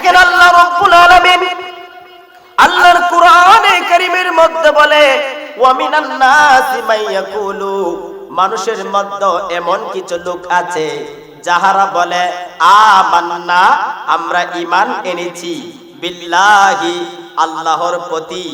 দেখেন আল্লাহ রব্বুল আলামিন আল্লাহর কোরআনে কারীমের মধ্যে বলে, ওয়া মিনান নাসি মাইয়াকুলু মানুষের মধ্যে এমন কিছু লোক আছে যাহারা বলে, আমান্না, আমরা ঈমান এনেছি, বিল্লাহি আল্লাহর প্রতি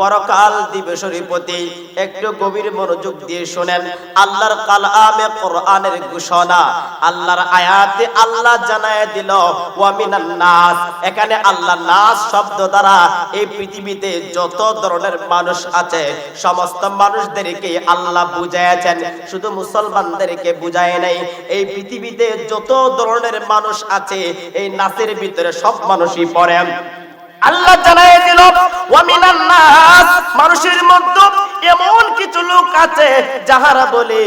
পরকাল দিবসের প্রতি একটু গভীর মনোযোগ দিয়ে শুনেন। আল্লাহর কালামে কোরআনের ঘোষণা, আল্লাহর আয়াতে আল্লাহ জানায় দিল ওয়ামিনান নাস। এখানে আল্লাহ নাস শব্দ দ্বারা এই পৃথিবীতে যত ধরনের মানুষ আছে, সমস্ত মানুষদেরকে আল্লাহ বুঝাইয়াছেন। শুধু মুসলমানদেরকে বুঝায় নাই, এই পৃথিবীতে যত ধরনের মানুষ আছে, এই নাসের ভিতরে সব মানুষই পড়ে। আল্লাহ জানাই দিল ওয়ামিনান নাস মানুষের মধ্যে এমন কিছু লোক আছে যাহারা বলে,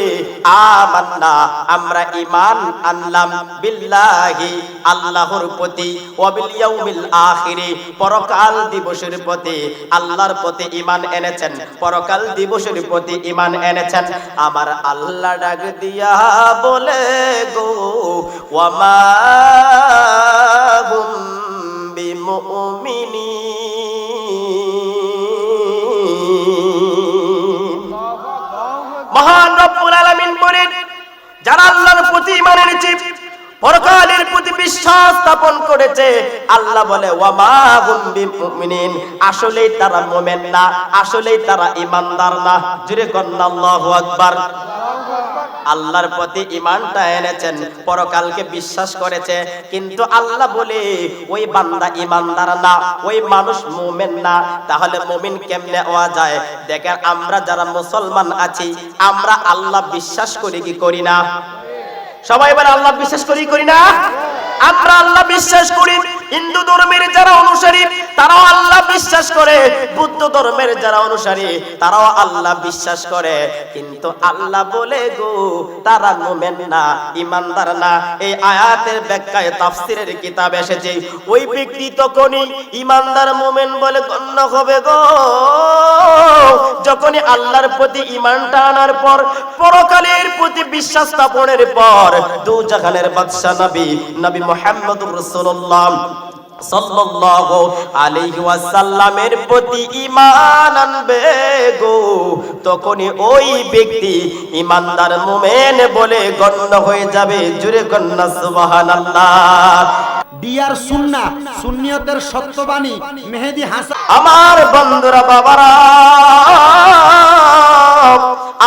আমান্না, আমরা ঈমান আনলাম বিল্লাহি আল্লাহর প্রতি ওয়াবিল ইয়াউমিল আখিরি। পরকাল দিবসের প্রতি আল্লাহর প্রতি ঈমান এনেছেন, পরকাল দিবসের প্রতি ঈমান এনেছেন। আমার আল্লাহ ডাক দিয়া বলে, গো, ওয়ামা হুম মহান রব্বুল আলামিন বলেন, যারা আল্লাহর প্রতি ঈমান এনেছে, পরকালের প্রতি বিশ্বাস স্থাপন করেছে, আল্লাহ বলে, ওয়ামা হুম বিমুমিনিন। আসলেই তারা মুমিন না, আসলেই তারা ঈমানদার না। জুরে কন্না আল্লাহু আকবার। আল্লাহর প্রতি ইমানটা এনেছেন, পরকালকে বিশ্বাস করেছে। কিন্তু আল্লাহ বলে, ওই বান্দা ইমানদার না, ওই মানুষ মুমিন না। তাহলে মুমিন কেমনে হওয়া যায়? দেখেন, আমরা যারা মুসলমান আছি, আমরা আল্লাহ বিশ্বাস করি কি করি না? সবাই এবার আল্লাহ বিশ্বাস করি করি না? আমরা আল্লাহ বিশ্বাস করি। হিন্দু ধর্মের যারা অনুসারী তারাও আল্লাহ বিশ্বাস করে। বুদ্ধ ধর্মের যারা অনুসারী, তারাও আল্লাহ বিশ্বাস করে। কিন্তু আল্লাহ বলে গো, তারা মোমেন না, ইমানদার না। এই আয়াতের ব্যাখ্যায় তাফসিরের কিতাব এসেছে। ওই ব্যক্তি তখনই ইমানদার মোমেন বলে গণ্য হবে গো। যখনই আল্লাহর প্রতি ইমানটা আনার পর, পরকালের প্রতি বিশ্বাস স্থাপনের পর, দু জাহানের বাদশা নবী নবী মুহাম্মদুর রাসূলুল্লাহ সাল্লাল্লাহু আলাইহি ওয়াসাল্লামের প্রতি ঈমান আনবে গো। তখনই ওই ব্যক্তি ঈমানদার মুমিন বলে গণ্য হয়ে যাবে। জুরে কন্না সুবহানাল্লাহ। ডিয়ার সুন্না সুন্নিয়তের সত্যবাণী মেহেদি হাসান আমার বন্ধুরা বাবারা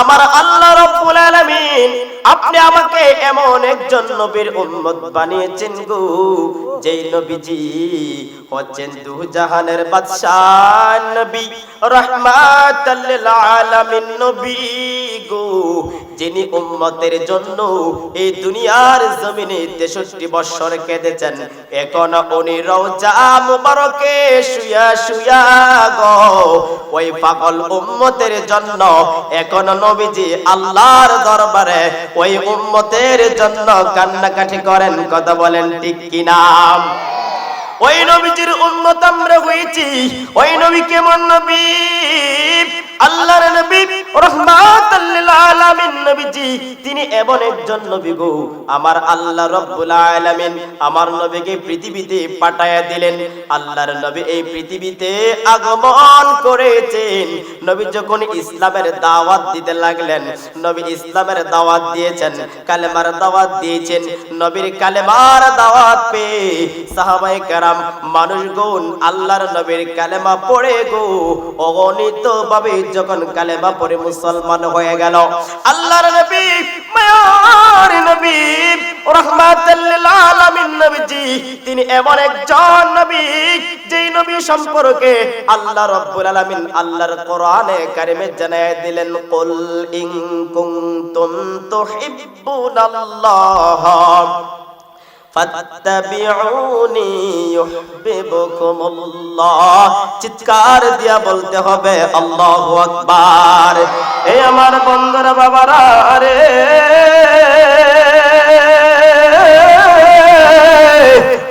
আমার আল্লাহ রব্বুল আলামিন আপনি আমাকে এমন একজন নবীর উম্মত বানিয়েছেন গো, যেই নবীজি হচ্ছেন দু জাহানের বাদশাহ নবী, রহমাতাল নবী গো, যিনি জন্য এই দুনিয়ার জমিনে তেষট্টি বৎসর কেঁদেছেন। এখন উনি রওজা মুবারকে শুয়া শুয়া গো, ওই পাগল উম্মতের জন্য এখন নবীজি আল্লাহর দরবারে ওই উম্মতের জন্য কান্নাকাটি করেন, কথা বলেন ঠিক কিনা? ওই নবীজির উম্মত আমরা হয়েছি, ওই নবী কেমন নবী? আল্লাহর ইসলামের দাওয়াত দিতে লাগলেন, নবী ইসলামের দাওয়াত দিয়েছেন, কালেমার দাওয়াত দিয়েছেন, নবীর কালেমার দাওয়াত পেয়ে সাহাবায়ে কেরাম মানুষগণ আল্লাহর নবীর কালেমা পড়ে গো। অগণিত ভাবে যখন কালেমা পড়ে মুসলমান হয়ে গেল। আল্লাহর নবী, মায়ার নবী রহমাতুল আলামিন নবীজি, তিনি এমন একজন নবী, যেই নবী সম্পর্কে আল্লাহ রাব্বুল আলামিন আল্লাহর কোরআনে কারিমে জানায় দিলেন, কুল ইন কুনতুম তুহিব্বুনাল্লাহ। চিৎকার দিয়া বলতে হবে আল্লাহু আকবার। এ আমার বন্ধুরা বাবারা রে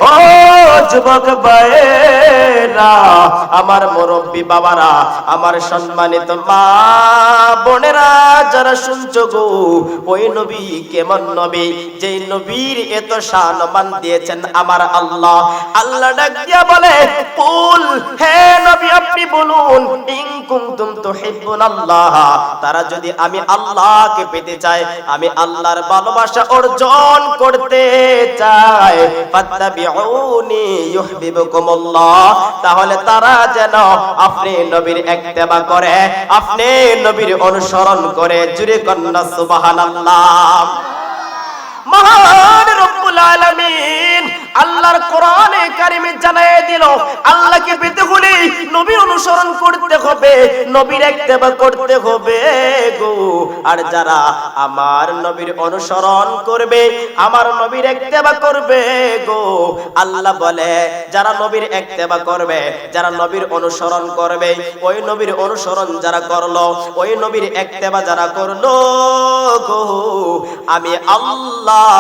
ও যুবক ভাইরা আমার মুরব্বী বাবারা, আমার সম্মানিত মা বোনেরা, যারা শুনছো গো, ওই নবী কেমন নবী? যেই নবীর এত সম্মান দিয়েছেন আমার আল্লাহ। আল্লাহ ডাক দিয়া বলে, কুল, হে নবী, আপনি বলুন, ইন কুনতুম তুহিব্বুন আল্লাহ। তারা যদি আমি আল্লাহকে পেতে চায়, আমি আল্লাহর ভালোবাসা অর্জন করতে চায় ফাত্তাবিউনি তাহলে তারা যেন আপনি নবীর একতেবা করে, আপনি নবীর অনুসরণ করে জুরে কন্যা সুবহানাল্লাহ। মহান রব্বুল আলামিন। আল্লাহর কোরআনে কারিমে জানায় দিল, আল্লাহকে পেতে হলে নবীর অনুসরণ করতে হবে, নবীর ইত্তেবা করতে হবে গো। আর যারা আমার নবীর অনুসরণ করবে, আমার নবীর ইত্তেবা করবে গো। আল্লাহ বলে, যারা নবীর ইত্তেবা করবে, যারা নবীর অনুসরণ করবে, ওই নবীর অনুসরণ যারা করল, ওই নবীর ইত্তেবা যারা করল গো। আমি আল্লাহ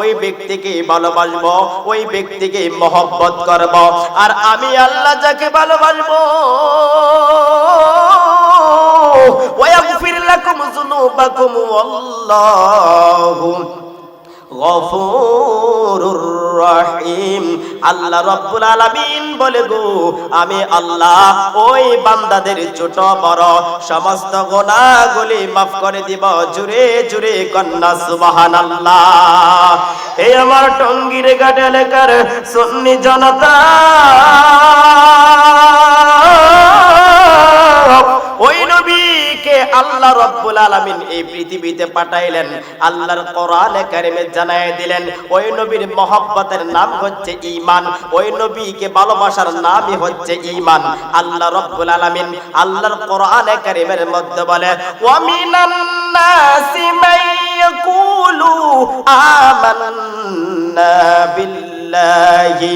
ওই ব্যক্তিকে ভালোবাসবো, ওই ব্যক্তিকে মহব্বত করব আর আমি আল্লাহ যাকে ভালোবাসবো ওয়াগফির লাকুম যুনুবাকুম ওয়াল্লাহু। গফুরুর রহিম। আল্লাহ রব্বুল আলামিন বলে গো, আমি আল্লাহ ওই বান্দাদের ছোট বড় সমস্ত গুনাহগুলি মাফ করে দিব। জুরে জুরে কন্যা, সুবহানাল্লাহ। এই আমার টঙ্গির ঘাট এলাকার সুন্নি জনতা, ওই নবীকে আল্লাহ রব্বুল আলামিন এই পৃথিবীতে পাঠাইলেন। আল্লাহর কোরআনে কারিমে জানায় দিলেন, ওই নবীর মহব্বতের নাম হচ্ছে ঈমান, ওই নবীকে ভালোবাসার নামই হচ্ছে ঈমান। আল্লাহ রব্বুল আলামিন আল্লাহর কোরআনে কারিমের মধ্যে বলে, ওয়া মিনান নাসি মান ইয়াকুলু, আমান্না বিল্লাহি।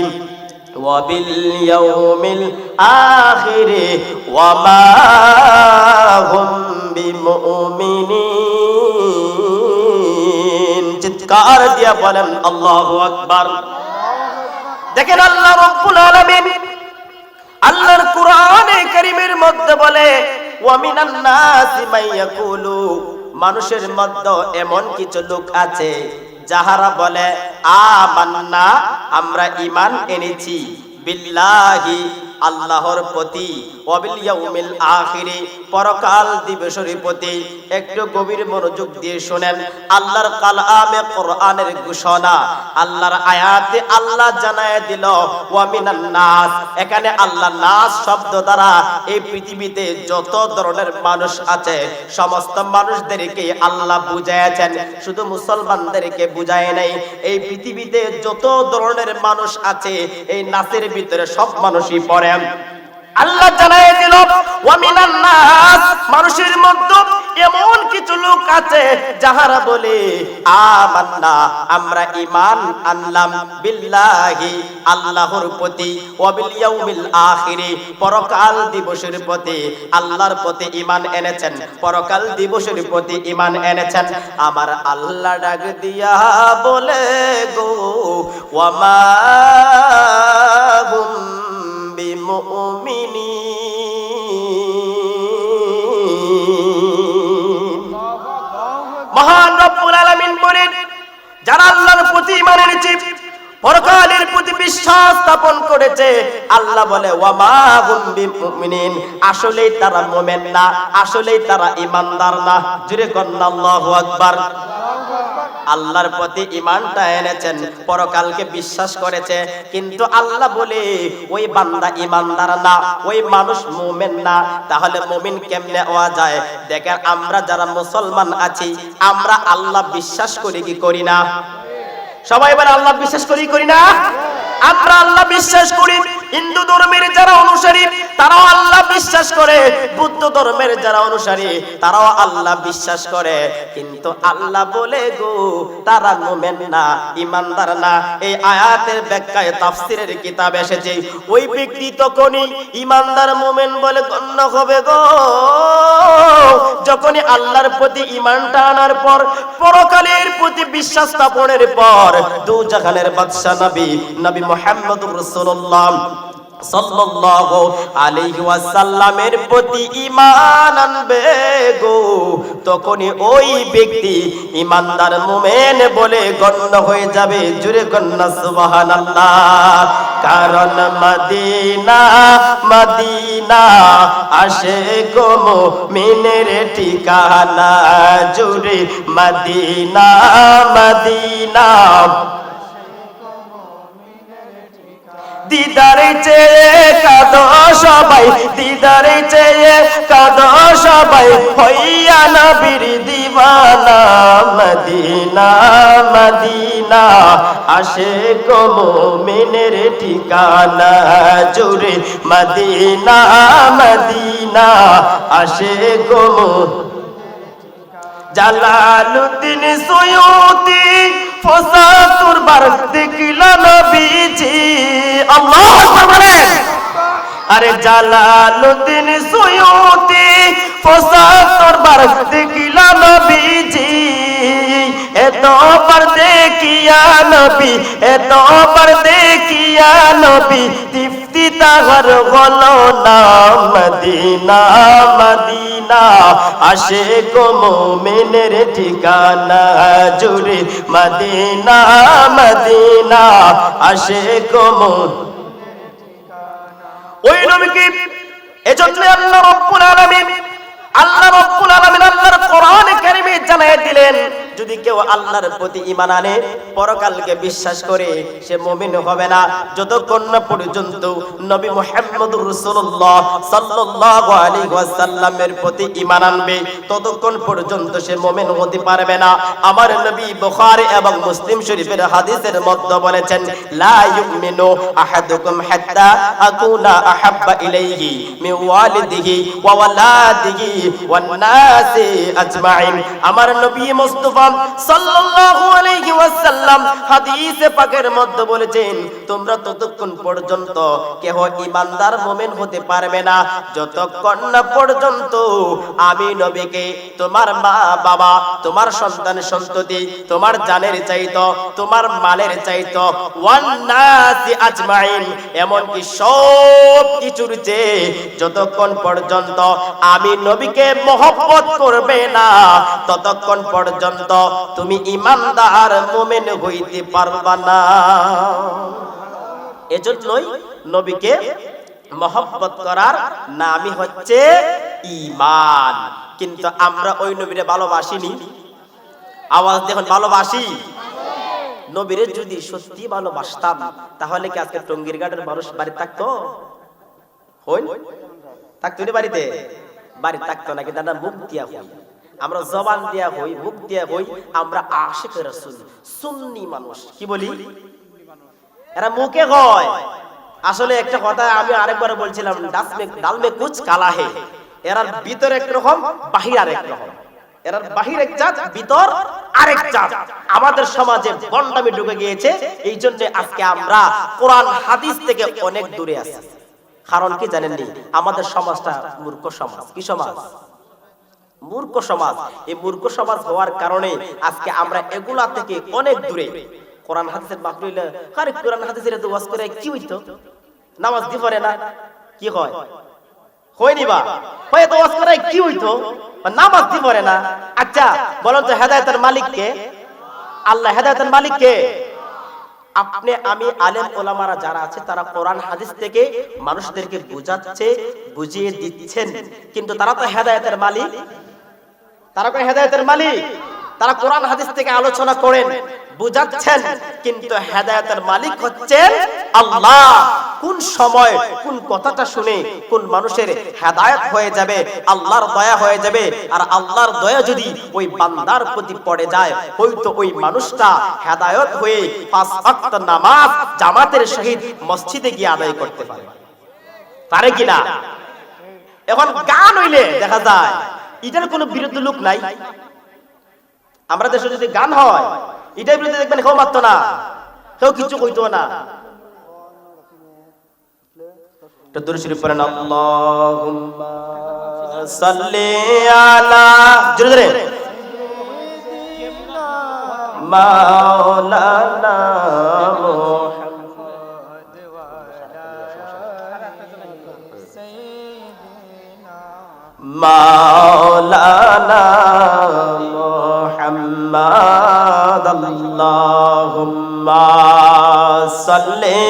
وباليوم الآخر وما هم بمؤمنين চিৎকার দিয়া বলেন আল্লাহু আকবার দেখেন আল্লাহ রব্বুল আলামিন আল্লাহর কোরআনে কারীমের মধ্যে বলে ওয়া মিনান নাসি মান ইয়াকুলু মানুষের মধ্যে এমন কিছু লোক আছে যাহারা বলে আমরা ইমান এনেছি। বিল্লাহি আল্লাহর প্রতি পরকাল দিবসের প্রতি একটু গভীর মনোযোগ দিয়ে শুনেন। আল্লাহর কালামে কোরআনের ঘোষণা, আল্লাহর আয়াতে আল্লাহ জানায় দিল নাস। এখানে আল্লাহ নাস শব্দ দ্বারা এই পৃথিবীতে যত ধরনের মানুষ আছে, সমস্ত মানুষদেরকে আল্লাহ বুঝাইয়াছেন। শুধু মুসলমানদেরকে বুঝায় নাই, এই পৃথিবীতে যত ধরনের মানুষ আছে, এই নাচের ভিতরে সব মানুষই পড়ে আল্লাহ জানাই দিল ওয়ামিনান নাস মানুষের মধ্যে এমন কিছু লোক আছে যাহারা বলে, আমান্না, আমরা ঈমান আনলাম বিল্লাহি আল্লাহর প্রতি ওয়াবিল ইয়াউমিল আখিরে। পরকাল দিবসের প্রতি আল্লাহর প্রতি ঈমান এনেছেন, পরকাল দিবসের প্রতি ঈমান এনেছেন। আমার আল্লাহ ডাক দিয়া বলে, গো, ওয়ামা হুম মহান রব্বুল আলামিন বলেন, যারা আল্লাহর প্রতি ঈমান এনেছে, পরকালের প্রতি বিশ্বাস স্থাপন করেছে, আল্লাহ বলে, ওয়ামা হুম বিমুমিনিন। আসলেই তারা মুমিন না, আসলেই তারা ঈমানদার না। জুরে কন্না আল্লাহু আকবার। আল্লাহর প্রতি ইমানটা এনেছেন, পরকালকে বিশ্বাস করেছে। কিন্তু আল্লাহ বলে, ওই বান্দা ইমানদার না, ওই মানুষ মুমিন না। তাহলে মুমিন কেমনে হওয়া যায়? দেখেন, আমরা যারা মুসলমান আছি, আমরা আল্লাহ বিশ্বাস করি কি করি না? সবাই এবার আল্লাহ বিশ্বাস করি করি না? আমরা আল্লাহ বিশ্বাস করি। হিন্দু ধর্মের যারা অনুসারী তারাও আল্লাহ বিশ্বাস করে। বুদ্ধ ধর্মের যারা অনুসারী, তারাও আল্লাহ বিশ্বাস করে। কিন্তু আল্লাহ বলে গো, তারা মোমেন না, ইমানদার না। এই আয়াতের ব্যাখ্যায় তাফসিরের কিতাব এসেছে। ওই ব্যক্তি তখনই ইমানদার মোমেন বলে গণ্য হবে গো। যখনই আল্লাহর প্রতি ইমানটা আনার পর, পরকালের প্রতি বিশ্বাস স্থাপনের পর, দু জাহানের বাদশা নবী নবী মুহাম্মদুর রাসূলুল্লাহ সাল্লাল্লাহু প্রতি ঈমান আনবে গো। তখনই ওই ব্যক্তি ঈমানদার মুমিন বলে গণ্য হয়ে যাবে। জুরে কন্যা, সুবহানাল্লাহ। কারণ মদিনা মদিনা আসে গো মুমিনের ঠিকানা। জুরে, মদিনা মদিনা। দিদারে চেয়ে কাঁদ সবাই দিদারে চেয়ে কাঁদ সবাই। হইয়া নবীর দিবানা মদিনা মদিনা। আসে গো মুমিনের ঠিকানা জুড়ে মদিনা মদিনা। আসে গো জালালুদ্দিন সৈয়দি ফসাতুর বার দেখিল নবীজি। আল্লাহু আরে জালালুদ্দিন সুয়ুতি ফসাতুর বার দেখিল নবীজি। এত পর দেখিয়া নবী, এত পর দেখিয়া নবী তৃপ্তি তাহার হলো না, মদিনা মদিনা। আসে গো মোমেনের ঠিকানা জুড়ে মদিনা মদিনা। আসে গো মো- ওই নবীকে এজন্য আল্লাহ রব্বুল আলামিন, আল্লাহ রব্বুল আলামিন আল্লাহর কোরআন কারীমে জানায় দিলেন যদি কেউ আল্লাহর প্রতি ঈমান আনে, পরকালকে বিশ্বাস করে সে মুমিন হবে না। যতক্ষণ না পর্যন্ত নবী মুহাম্মদুর রাসূলুল্লাহ সাল্লাল্লাহু আলাইহি ওয়াসাল্লামের প্রতি ঈমান আনবে, ততক্ষণ পর্যন্ত সে মুমিন হতে পারবে না। আমার নবী বুখারী এবং মুসলিম শরীফের হাদিসের মধ্যে বলেছেন, লা ইউমিনু আহাদুকুম হাত্তা আকুনা আহাব্বা ইলাইহি মিন ওয়ালিদিহি ওয়া ওয়ালাদিহি ওয়ান নাসি আজমাইন। আমার নবী মুস্তাফা তোমরা সন্তান সন্ততি, তোমার জানের চাইতো, তোমার মালের চাইতো এমনকি সব কিছুর চেয়ে যতক্ষণ পর্যন্ত আমি নবীকে মহব্বত করবে না, ততক্ষণ পর্যন্ত তুমি ইমানদার মুমিন হইতে পারবা না। এজন্যই নবীকে মহব্বত করার নামই হচ্ছে ঈমান। কিন্তু আমরা ওই নবীরে ভালোবাসিনি। আওয়াজ দেখুন ভালোবাসি। নবীরে যদি সত্যি ভালোবাসতাম, তাহলে কি আজকে টঙ্গির ঘাটের মানুষ বাড়ি থাকতো? হই থাকতো বাড়িতে? বাড়ি থাকতো না কিন্তু আমরা মুখ দিয়া আমরা জবান দিয়া হই মুখ দিয়া হই আমরা আশিক রাসূল, সুন্নি মানুষ। কি বলি? এরা মুখে হয় আসলে একটা কথা আমি আরেকবার বলছিলাম ডাসমে ডালমে কুচ কালা হে। এরার ভিতর একরকম, বাহির আরেক রকম এরার বাহির এক জাত, ভিতর আরেক জাত। আমাদের সমাজে বন্ডামি ঢুকে গিয়েছে এই জন্য আজকে আমরা কোরআন, হাদিস থেকে অনেক দূরে আছি। কারণ কি জানেননি? আমাদের সমাজটা মূর্খ সমাজ। কি সমাজ? মূর্খ সমাজ। এই মূর্খ সমাজ হওয়ার কারণে আজকে আমরা এগুলা থেকে অনেক দূরে। কোরআন হাদিসের মাহফিল, আরে কোরআন হাদিসের তো ওয়াজ করে কি হইতো? নামাজ দি পড়ে না? কি হয়? হয়নি বা? হয় তো ওয়াজ করে কি হইতো? নামাজ দি পড়ে না? আচ্ছা বলেন তো হেদায়েতের মালিক কে? আল্লাহ, হেদায়েতের মালিক কে? আপনি, আমি আলেম ওলামারা যারা আছে, তারা কোরআন হাদিস থেকে মানুষদেরকে বোঝাচ্ছে, বুঝিয়ে দিচ্ছেন। কিন্তু তারা তো হেদায়েতের মালিক। তারা কোন হেদায়েতের মালিক। তারা কোরআন হাদিস থেকে আলোচনা করেন, বুঝাচ্ছেন, কিন্তু হেদায়েতের মালিক হচ্ছেন আল্লাহ। কোন সময়, কোন কথাটা শুনে কোন মানুষের হেদায়েত হয়ে যাবে, আল্লাহর দয়া হয়ে যাবে, আর আল্লাহর দয়া যদি ওই বান্দার প্রতি পড়ে যায়, হয়তো ওই মানুষটা হেদায়ত হয়ে পাঁচ ওয়াক্ত নামাজ জামাতের সহিত মসজিদে গিয়ে আদায় করতে পারে। পারে কিনা এখন গান হইলে দেখা যায় এটার কোনো বিরুদ্ধ লোক নাই। আমরা দেশে যদি গান হয়, এটার বিরুদ্ধে দেখবেন কেউ মারত না, কেউ কিছু কইতো না। দুরু আল্লাহুম্মা সাল্লি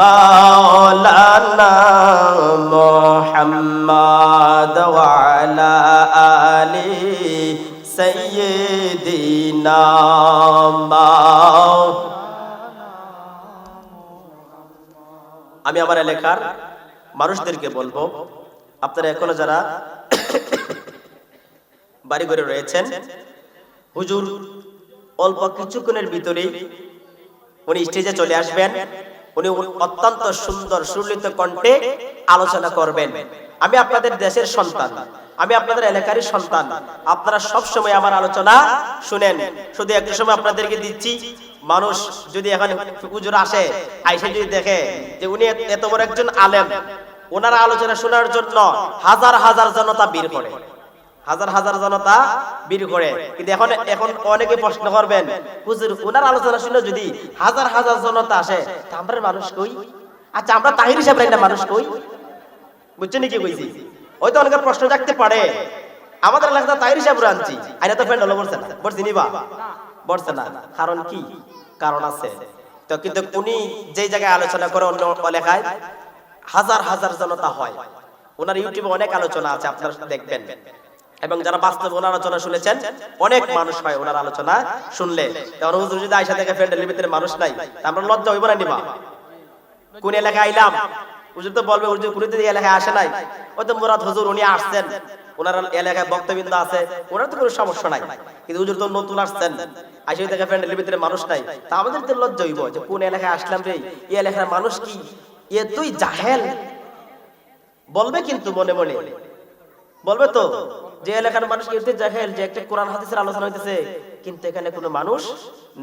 মাওলানা মুহাম্মদ ওয়া আলা আলি সাইয়্যিদিনা আমি আমার এলাকার মানুষদেরকে বলব, আপনারা এখনও যারা বাড়ি ঘরে রয়েছেন। হুজুর অল্প কিছুক্ষণের ভিতরেই উনি স্টেজে চলে আসবেন। উনি অত্যন্ত সুন্দর সুলিত কণ্ঠে আলোচনা করবেন। আমি আপনাদের দেশের সন্তান, আমি আপনাদের এলাকারই সন্তান। আপনারা সব সময় আমার আলোচনা শুনেন। শুধু একটু সময় আপনাদেরকে দিচ্ছি। মানুষ যদি এখন হুজুর আসে, আইসে যদি দেখে যে উনি এত বড় একজন আলেম, ওনার আলোচনা শোনার জন্য হাজার হাজার জনতা বীর করে। হাজার হাজার জনতা বীর করে। কিন্তু এখন এখন অনেকে প্রশ্ন করবেন, হুজুর ওনার আলোচনা শুনে যদি হাজার হাজার জনতা আসে আমরা মানুষ কই? আচ্ছা আমরা তাহির হিসাবে একটা মানুষ কই। বুঝছেন কি কইছি? হয়তো অনেকে প্রশ্ন রাখতে পারে। আমাদের এলাকাতে তাহির হিসাবে আনছি। আইনা তো ফ্রেন্ড হলো বলছে না। বলছি নিবা বলছে না। কারণ কি? কারণ আছে। তো কিন্তু উনি যেই জায়গায় আলোচনা করে অন্য লেখায় হাজার হাজার জনতা হয়। ওনার ইউটিউবে অনেক আলোচনা আছে, আপনারা দেখবেন। এবং যারা বাস্তবে ওনার আলোচনা শুনেছেন, অনেক মানুষ হয় ওনার আলোচনা শুনলে। আয়সা থেকে ফ্রেন্ডের ভিতরে মানুষ নাই আমরা লজ্জা হইব না নিবা কোন এলাকায় আইলাম, হুজুর তো বলবে, হুজুর এলাকায় আসে নাই। ওই তো হুজুর, উনি আসছেন। ওনার এলাকায় বক্তবৃন্দ আছে, ওনার তো কোনো সমস্যা নাই। কিন্তু হুজুর তো নতুন আসছেন। আইসা থেকে ভিতরে মানুষ নাই। তা আমাদের তো লজ্জা হইব যে কোন এলাকায় আসলাম রে, এই এলাকার মানুষ কি? এ তুই জাহেল? বলবে কিন্তু মনে মনে। বলবে তো? যে এলাকার মানুষ এতে জাহেল, যে একটা কোরআন হাদিসের আলোচনা হইতেছে, কিন্তু এখানে কোনো মানুষ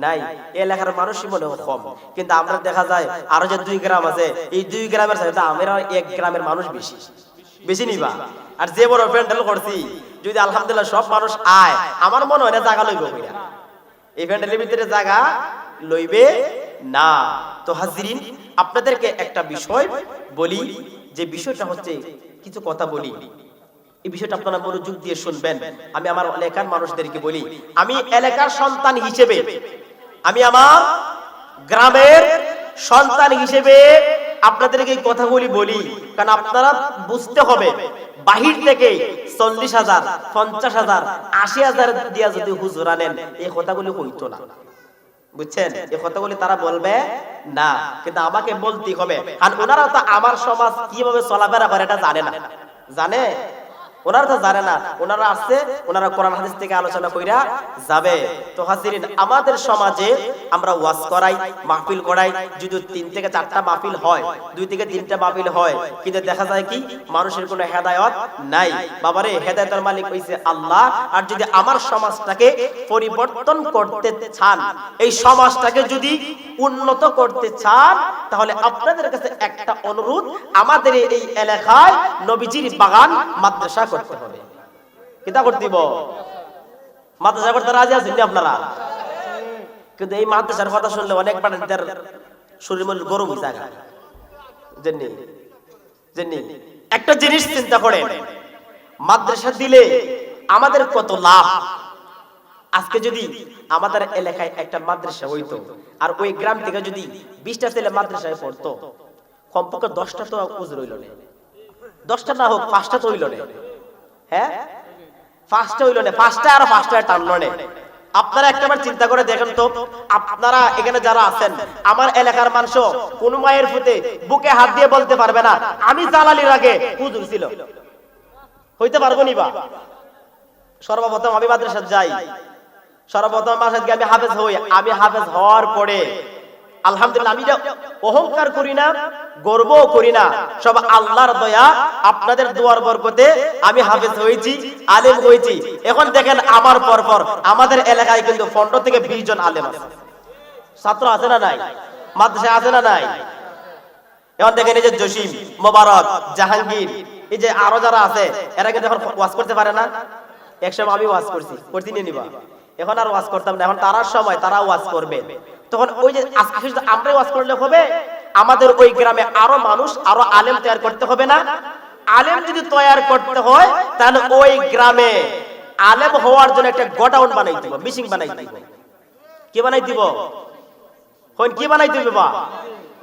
নাই। এলাকার মানুষই মনে হয় কম। কিন্তু আমরা দেখা যায়, আরও যে দুই গ্রাম আছে, এই দুই গ্রামের সাথে আমরা এক গ্রামের মানুষ বেশি। বেশি নিবা আর যে বড় প্যান্ডেল করছি, যদি আলহামদুলিল্লাহ সব মানুষ আয়, আমার মনে হয় না জায়গা লইব কইরা। এই প্যান্ডেলের ভিতরে জায়গা লইবে না। তো হাজিরিন, আপনাদেরকে একটা বিষয় বলি, যে বিষয়টা হচ্ছে, কিছু কথা বলি। এই বিষয়টা আপনারা মনোযোগ দিয়ে শুনবেন। আমি আমার এলাকার মানুষদেরকে বলি, আমি এলাকার সন্তান হিসেবে, আমি আমার গ্রামের সন্তান হিসেবে আপনাদেরকে কথাগুলি বলি, কারণ আপনারা বুঝতে হবে, বাহির থেকে চল্লিশ হাজার, পঞ্চাশ হাজার, আশি হাজার দিয়া যদি হুজুর আনেন, এই কথাগুলি না। বুঝছেন? এই কথাগুলি তারা বলবে না, কিন্তু আমাকে বলতেই হবে। ওনারা তো আমার সমাজ কীভাবে চলাফেরা করে এটা জানে না। জানে? ওনারা তো জানে না, ওনারা আসছে, ওনারা কোরআন হাদিস থেকে আলোচনা কইরা যাবে। তো হাজিরিন, আমাদের সমাজে আমরা ওয়াজ করাই, মাহফিল করাই, যদি তিন থেকে চারটা মাহফিল হয়, দুই থেকে তিনটা মাহফিল হয়, কিন্তু দেখা যায় কি, মানুষের কোনো হেদায়ত নাই। বাবারে, হেদায়তের মালিক হইছে আল্লাহ, আর যদি আমার সমাজটাকে পরিবর্তন করতে চান, এই সমাজটাকে যদি উন্নত করতে চান, তাহলে আপনাদের কাছে একটা অনুরোধ, আমাদের এই এলাকায় নবীজির বাগান, মাদ্রাসা করতে হবে। কিতা করতে মাদ্রাসা করতে রাজি আছেন আপনারা? কিন্তু এই মাদ্রাসার কথা শুনলে অনেক শরীর গরম একটা জিনিস চিন্তা মাদ্রাসা দিলে আমাদের কত লাভ? আজকে যদি আমাদের এলাকায় একটা মাদ্রাসা হইতো, আর ওই গ্রাম থেকে যদি বিশটা ছেলে মাদ্রাসায় পড়তো, কমপক্ষে দশটা তো উজ রইল না। দশটা না হোক, পাঁচটা তো হইল না। হ্যাঁ? হইল না আর টানলো না। আপনারা একটাবার চিন্তা করে দেখেন তো, আপনারা এখানে যারা আছেন, আমার এলাকার মানুষ কোন মায়ের ফুতে বুকে হাত দিয়ে বলতে পারবে না, আমি জালালির আগে হুজুর ছিল। হইতে পারব নি বা? সর্বপ্রথম আমি মাদ্রাসা যাই, সর্বপ্রথম মাদ্রাসা আমি হাফেজ হই, আমি হাফেজ হওয়ার পরে আলহামদুলিল্লাহ, আমি অহংকার করি না গর্ব করি না, সব আল্লাহর দয়া, আপনাদের দুয়ার বরকতে আমি হাফেজ হয়েছি, আলেম হয়েছি। এখন দেখেন আমার পর পর আমাদের এলাকায় কিন্তু থেকে বিশ জন আলেম আছে। ছাত্র আছে না নাই? আছে না নাই? এখন দেখেন এই যে জসিম, মোবারক, জাহাঙ্গীর, এই যে আরও যারা আছে, এরা কিন্তু এখন ওয়াজ করতে পারে না। একসময় আমি ওয়াজ করছি করতে নিয়ে নিবা এখন আর ওয়াজ করতাম না, এখন তারার সময় তারা ওয়াজ করবে। তখন ওই যে আজকে শুধু আমরাই ওয়াজ করলে হবে, আমাদের ওই গ্রামে আরও মানুষ, আরও আলেম তৈরি করতে হবে না? আলেম যদি তৈরি করতে হয়, তাহলে ওই গ্রামে আলেম হওয়ার জন্য একটা গোডাউন বানাই দিব, মিশিং বানাই দিব। কি বানাই দিব? হইন, কি বানাই দিবে বা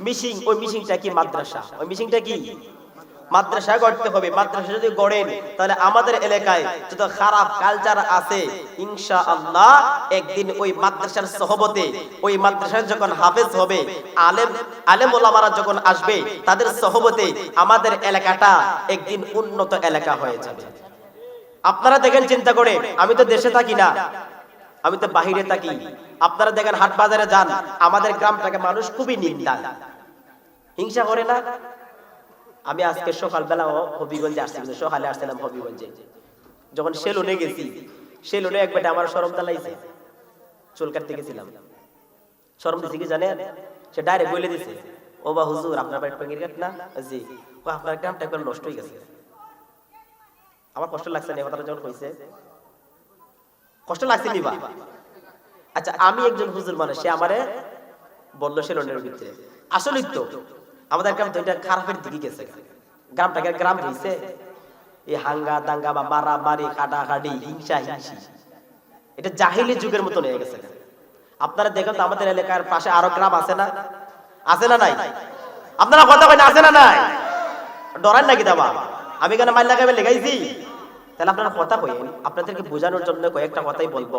মিশিং, ওই মিশিংটা কি? মাদ্রাসা। ওই মিশিংটা কি? মাদ্রাসা গড়তে হবে। মাদ্রাসা যদি গড়েন, তাহলে আমাদের এলাকায় যত খারাপ কালচার আছে ইনশা আল্লাহ একদিন ওই মাদ্রাসার সহবতে, ওই মাদ্রাসার যখন হাফেজ হবে, আলেম আলেম ওলামারা যখন আসবে, তাদের সহবতে আমাদের এলাকাটা একদিন উন্নত এলাকা হয়ে যাবে। আপনারা দেখেন চিন্তা করে, আমি তো দেশে থাকি না, আমি তো বাহিরে থাকি। আপনারা দেখেন হাট বাজারে যান, আমাদের গ্রামটাকে মানুষ খুবই নিন্দা। হিংসা করে না? আমি আজকে সকালবেলা হবিগঞ্জে আসছি সকালে আসছিলাম হবিগঞ্জে। যখন সেলুনে গেছি সেলুনে এক বেটা আমার সরম দালাইছে চুল কাটতে গেছিলাম। সরম দিছে কি জানেন? সে ডাইরেক্ট বলে দিছে, ও বা হুজুর, আপনার বাড়ি টঙ্গির কাট না? জি। ও আপনার গ্রামটা একবার নষ্ট হয়ে গেছে। আমার কষ্ট লাগছে না কথাটা যখন কইছে। কষ্ট লাগছে নিবা আচ্ছা আমি একজন হুজুর মানুষ, সে আমারে বলল সে লোনের ভিতরে। আসলেই তো আমাদের গ্রাম তো এটা খারাপের দিকে গেছে গ্রামটাকে গ্রাম হয়েছে এই হাঙ্গা দাঙ্গা বা মারামারি, কাটাকাটি কাটা কাটি হিংসা, হিংসি। এটা জাহিলি যুগের মতন হয়ে গেছে আপনারা দেখেন তো আমাদের এলাকার পাশে আরও গ্রাম আছে না? আছে না নাই? আপনারা কথা কয় না আছে না নাই? ডরান নাকি দাবা? আমি কেন মাইল লাগাবে লেগাইছি? তাহলে আপনারা কথা কইেন আপনাদেরকে বোঝানোর জন্য কয়েকটা কথাই বলব।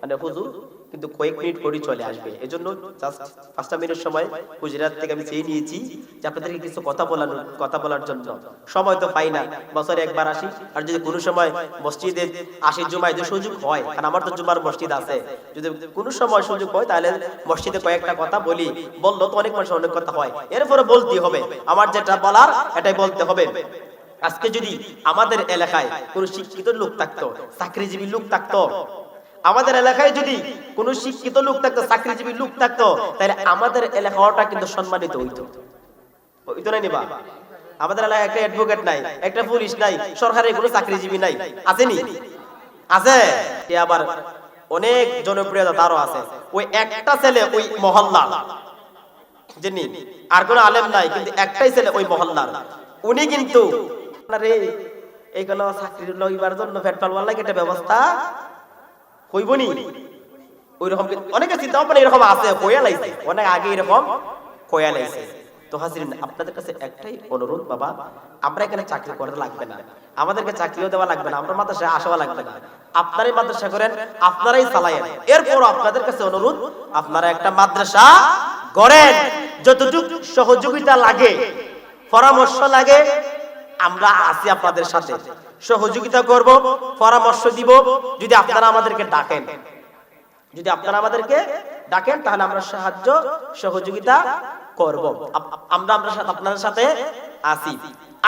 মানে হুজুর, কিন্তু কয়েক মিনিট পরই চলে আসবে। এজন্য জাস্ট পাঁচটা মিনিট সময় গুজরাট থেকে আমি চেয়ে নিয়েছি যে আপনাদেরকে কিছু কথা বলার কথা বলার জন্য। সময় তো পাই না। বছরে একবার আসি। আর যদি কোনো সময় মসজিদে আসি, জুমায় যদি সুযোগ হয়, কারণ আমার তো জুমার মসজিদ আছে। যদি কোনো সময় সুযোগ হয়, তাহলে মসজিদে কয়েকটা কথা বলি। বলল তো অনেক মানুষের অনেক কথা হয়। এরপরে বলতেই হবে। আমার যেটা বলার, এটাই বলতে হবে। আজকে যদি আমাদের এলাকায় কোনো শিক্ষিত লোক থাকতো, চাকরিজীবী লোক থাকতো, আমাদের এলাকায় যদি কোনো শিক্ষিত লোক থাকতো, চাকরিজীবী লোক থাকতো, তাহলে আমাদের এলাকাটা কিন্তু সম্মানিত হইতো। হইতো না নিবা আমাদের এলাকায় একটা অ্যাডভোকেট নাই, একটা পুলিশ নাই, সরকারের কোনো চাকরিজীবী নাই। আসেনি আছে। আবার অনেক জনপ্রিয়তা তারও আছে। ওই একটা ছেলে ওই মহল্লা যিনি আর কোনো আলেম নাই, কিন্তু একটাই ছেলে ওই মহল্লার। উনি কিন্তু রে এইগুলো চাকরি লইবার জন্য একটা ব্যবস্থা হইবনি। ওই রকম অনেকে চিন্তা ভাবনা এরকম আছে কয়া লাইছে। অনেক আগে এরকম কয়া লাইছে। তো আপনাদের কাছে একটাই অনুরোধ, বাবা, আমরা এখানে চাকরি লাগবে না। আমাদেরকে চাকরিও দেওয়া লাগবে না, আমরা মাদ্রাসায় আসাও লাগবে না। আপনারাই মাদ্রাসা করেন, আপনারাই চালায়েন। এরপর আপনাদের কাছে অনুরোধ, আপনারা একটা মাদ্রাসা গড়েন। যতটুকু সহযোগিতা লাগে, পরামর্শ লাগে আমরা আছি আপনাদের সাথে। সহযোগিতা করব, পরামর্শ দিব। যদি আপনারা আমাদেরকে ডাকেন, যদি আপনারা আমাদেরকে ডাকেন, তাহলে আমরা সাহায্য, সহযোগিতা করব। আমরা আমরা আপনাদের সাথে আছি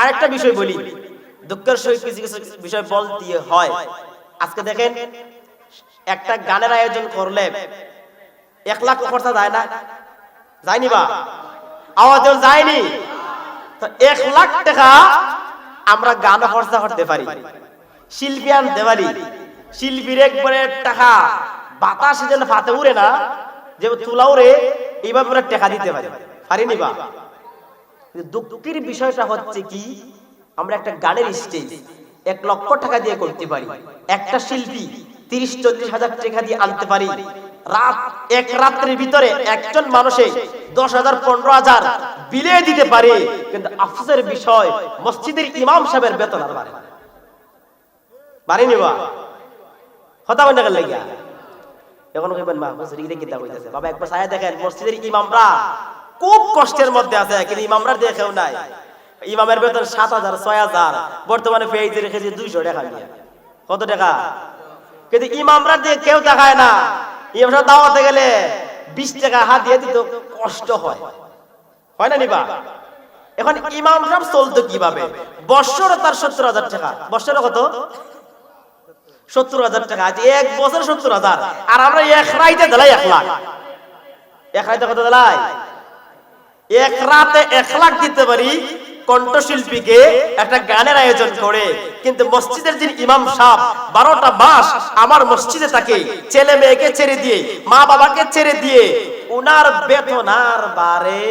আরেকটা বিষয় বলি, দুঃখের সহিত কিছু কিছু বিষয় বলতে হয়। আজকে দেখেন, একটা গানের আয়োজন করলে এক লাখ খরচা যায় না? যায়নি বা? আওয়াজ যায়নি। এক লাখ টাকা আমরা গান খরচা করতে পারি। শিল্পী আনতে পারি শিল্পীর একবারে টাকা, বাতাস যেন ফাতে উড়ে না, যে তুলা উড়ে, এইভাবে আমরা টাকা দিতে পারি। পারিনি বা? দুঃখের বিষয়টা হচ্ছে কি, আমরা একটা গানের স্টেজ এক লক্ষ টাকা দিয়ে করতে পারি। একটা শিল্পী তিরিশ, চল্লিশ হাজার টাকা দিয়ে আনতে পারি। রাত, এক রাত্রির ভিতরে একজন মানুষে দশ হাজার পনেরো হাজার বিলিয়ে দিতে পারে। কিন্তু আফসোসের বিষয়, মসজিদের ইমাম সাহেবের বেতন আর বা? হতা বন্ধ এখন কইবেন, মা হুজুর ইরে কিতা কইতাছে বাবা, একবার দেখেন, মসজিদের ইমামরা খুব কষ্টের মধ্যে আছে, কিন্তু ইমামরা দেখেও নাই। ইমামের বেতন সাত হাজার, ছয় হাজার। বর্তমানে পেয়েছে রেখেছে দুইশো টাকা কত টাকা? কিন্তু ইমামরা দিয়ে কেউ দেখায় না। ইমামরা দাওয়াতে গেলে বিশ টাকা হাত দিয়ে দিত কষ্ট হয়। হয় না নিবা? এখন ইমাম সাহেব চলতো কীভাবে? বৎসরে তার সত্তর হাজার টাকা। বৎসরে কত? সত্তর হাজার টাকা। আজ এক বছর সত্তর হাজার। আর আমরা এক রাইতে দিলাই এক লাখ। এক রাইতে কত দিলাই? এক রাতে এক লাখ দিতে পারি। কণ্ঠশিল্পীকে একটা গানের আয়োজন করে। কিন্তু মসজিদের যিনি ইমাম সাহেব, বারোটা মাস আমার মসজিদে থাকে। ছেলে মেয়েকে ছেড়ে দিয়ে, মা বাবাকে ছেড়ে দিয়ে, উনার বেতন আর বারে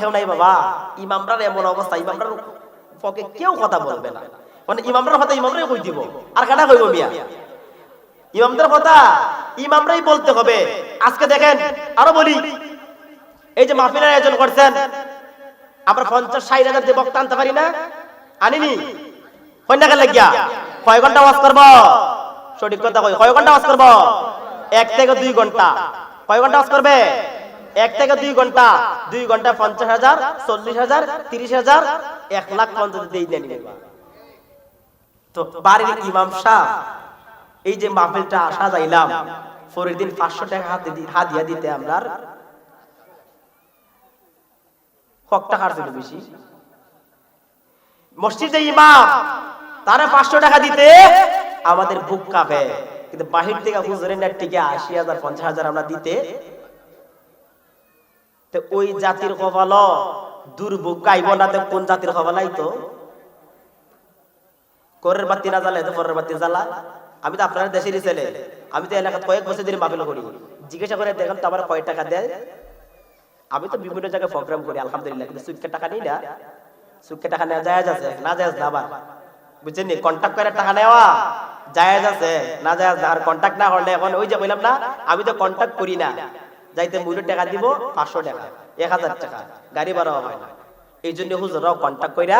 কেউ নাই বাবা। এমন কথা বলবে না। মানে ইমামরার কথা ইমামরাই কই দিব? আর কাটা কইব মিয়া? ইমামদের কথা ইমামরাই বলতে হবে। আজকে দেখেন, আরও বলি, এই যে মাহফিলের আয়োজন করছেন, আমরা পঞ্চাশ, ষাট হাজার যে বক্তা আনতে পারি না, আনিনি? কন্যাকে লাগিয়া কয় ঘণ্টা ওয়াজ করব? সঠিক কথা কই কয় ঘণ্টা ওয়াজ করব? এক থেকে দুই ঘণ্টা। কয় ঘণ্টা ওয়াজ করবে? এক থেকে দুই ঘণ্টা। দুই ঘণ্টা পঞ্চাশ হাজার, চল্লিশ হাজার, তিরিশ হাজার, এক লাখ পঞ্চাশ দিয়ে নেন তো বাড়ির ইমাম সাহ এই যে মাহফিলটা আসা যাইলাম পরের দিন পাঁচশো টাকা হাতে হাদিয়া দিতে আমরা ককটা খার্চ বেশি। মসজিদে ইমাম, তারা পাঁচশো টাকা দিতে আমাদের বুক কাঁপে। কিন্তু বাহির থেকে হুজুরের থেকে আশি হাজার, পঞ্চাশ হাজার আমরা দিতে। তো ওই জাতির কপাল দুর্ভোগ গাইব না তো কোন জাতির কপালাই তো করের বাতি না জ্বালে তো পরের বাতি জ্বালা। আমি তো আপনার দেশেরই ছেলে। আমি তো এলাকাত কয়েক বছর ধরে মাপিল করি। জিজ্ঞাসা করে দেখেন তো আমার কয় টাকা দেয়। আমি তো বিভিন্ন জায়গায় প্রোগ্রাম করি, আলহামদুলিল্লাহ। কিন্তু সুখকে টাকা নিই না। সুখকে টাকা নেওয়া জায়েজ আছে, না জায়েজ না আবার। বুঝছেন নি? কন্ট্যাক্ট করে টাকা নেওয়া জায়েজ আছে, না জায়েজ না। আর কন্ট্যাক্ট না করলে এখন ওই যে বললাম না, আমি তো কন্ট্যাক্ট করি না। যাইতে মূল্য টাকা দিব পাঁচশো টাকা, এক হাজার টাকা। গাড়ি ভাড়া হয় না। এই জন্য হুজুরাও কন্ট্যাক্ট কইরা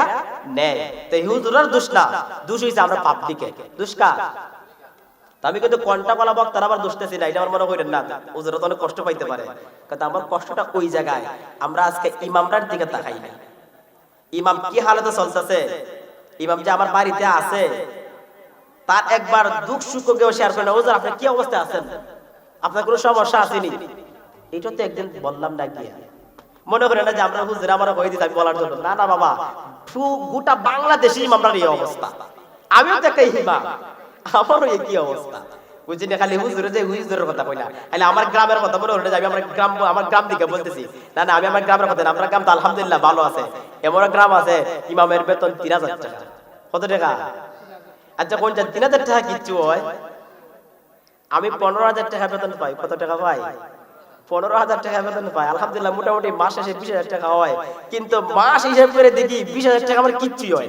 নেয়। তো হুজুরার দোষ না। দোষ হইছে আমরা পাবলিকে দোষ আমি কিন্তু কন্টা কলা বক্তার আবার দোষতেছি না, এটা আমার মনে করেন না। ওজোরা অনেক কষ্ট পাইতে পারে। কিন্তু আমার কষ্টটা ওই জায়গায়, আমরা আজকে ইমামরার দিকে তাকাই না ইমাম কি হালতে চলতেছে? ইমাম যে আমার বাড়িতে আছে, তার একবার দুঃখ সুখ কেউ শেয়ার করে না। ওজোর আপনি কি অবস্থায় আছেন? আপনার কোনো সমস্যা আসেনি এটা তো একদিন বললাম না গিয়া। মনে করে না যে আমরা হুজুর আমার হয়ে দিতে আমি বলার জন্য। না না, বাবা গোটা বাংলাদেশে ইমামরার এই অবস্থা। আমিও তো একটা ইমাম। আমারও একই অবস্থা। খালি যে হুজুরের কথা কই না। খালি আমার গ্রামের কথা হলো যে আমার গ্রাম আমার গ্রাম দিকে বলতেছি। না না, আমি আমার গ্রামের কথা না, আমার গ্রাম তো আলহামদুলিল্লাহ ভালো আছে। এমন গ্রাম আছে, ইমামের বেতন তিন হাজার টাকা। কত টাকা? আচ্ছা কোন তিন হাজার টাকা কিচ্ছু হয়? আমি পনেরো হাজার টাকা বেতন পাই। কত টাকা পাই? পনেরো হাজার টাকা বেতন পাই। আলহামদুলিল্লাহ, মোটামুটি মাস শেষে বিশ হাজার টাকা হয়। কিন্তু মাস হিসাব করে দেখি বিশ হাজার টাকা আমার কিচ্ছুই হয়।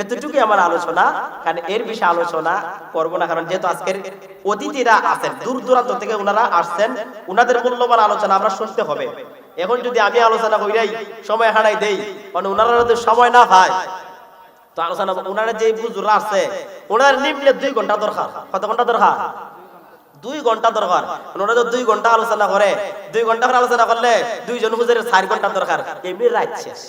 এতটুকুই আমার আলোচনা, কারণ এর বিষয়ে আলোচনা করব না, কারণ যেহেতু আজকের অতিথিরা আছেন, দূর দূরান্ত থেকে ওনারা আসছেন ওনাদের মূল্যবান আলোচনা আমরা শুনতে হবে। এখন যদি আমি আলোচনা কইরাই সময় হারাই দেই মানে ওনারা যদি সময় না পায়, তো আলোচনা ওনারা যে বুজুরা আছে ওনার নিম্নে দুই ঘণ্টা দরকার। কত ঘণ্টা দরকার? দুই ঘণ্টা দরকার। ওনারা তো দুই ঘণ্টা আলোচনা করে, দুই ঘণ্টা করে আলোচনা করলে দুইজন হুজুরের চার ঘণ্টা দরকার। এমনি রাত শেষ।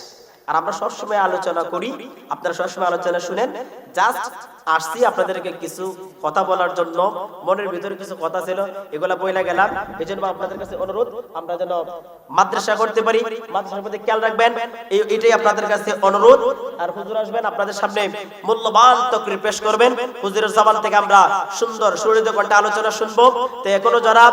আর আমরা সবসময় আলোচনা করি। আপনারা সবসময় আলোচনা শুনেন। জাস্ট আসছি আপনাদেরকে কিছু কথা বলার জন্য। মনের ভিতরে কিছু কথা ছিল, এগুলা বইলা গেলাম। এই জন্য আপনাদের কাছে অনুরোধ, আমরা যেন মাদ্রাসা করতে পারি। মাদ্রাসার প্রতি খেয়াল রাখবেন এটাই আপনাদের কাছে অনুরোধ। আর হুজুর আসবেন, আপনাদের সামনে মূল্যবান তকরির পেশ করবেন। হুজুরের জবান থেকে আমরা সুন্দর সুরিত কণ্ঠে আলোচনা শুনব। তো এখনও যারা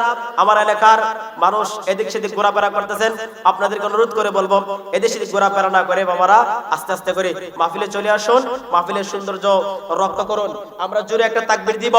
আমার এলাকার মানুষ এদিক সেদিক ঘোরাফেরা করতেছেন, আপনাদেরকে অনুরোধ করে বলব, এদিক সেদিক ঘোরাফেরা না করে বাবারা, আস্তে আস্তে করে মাহফিলে চলে আসুন। মাহফিলের সৌন্দর্য রক্ষা করুন। আমরা জোরে একটা তাকবির দিব।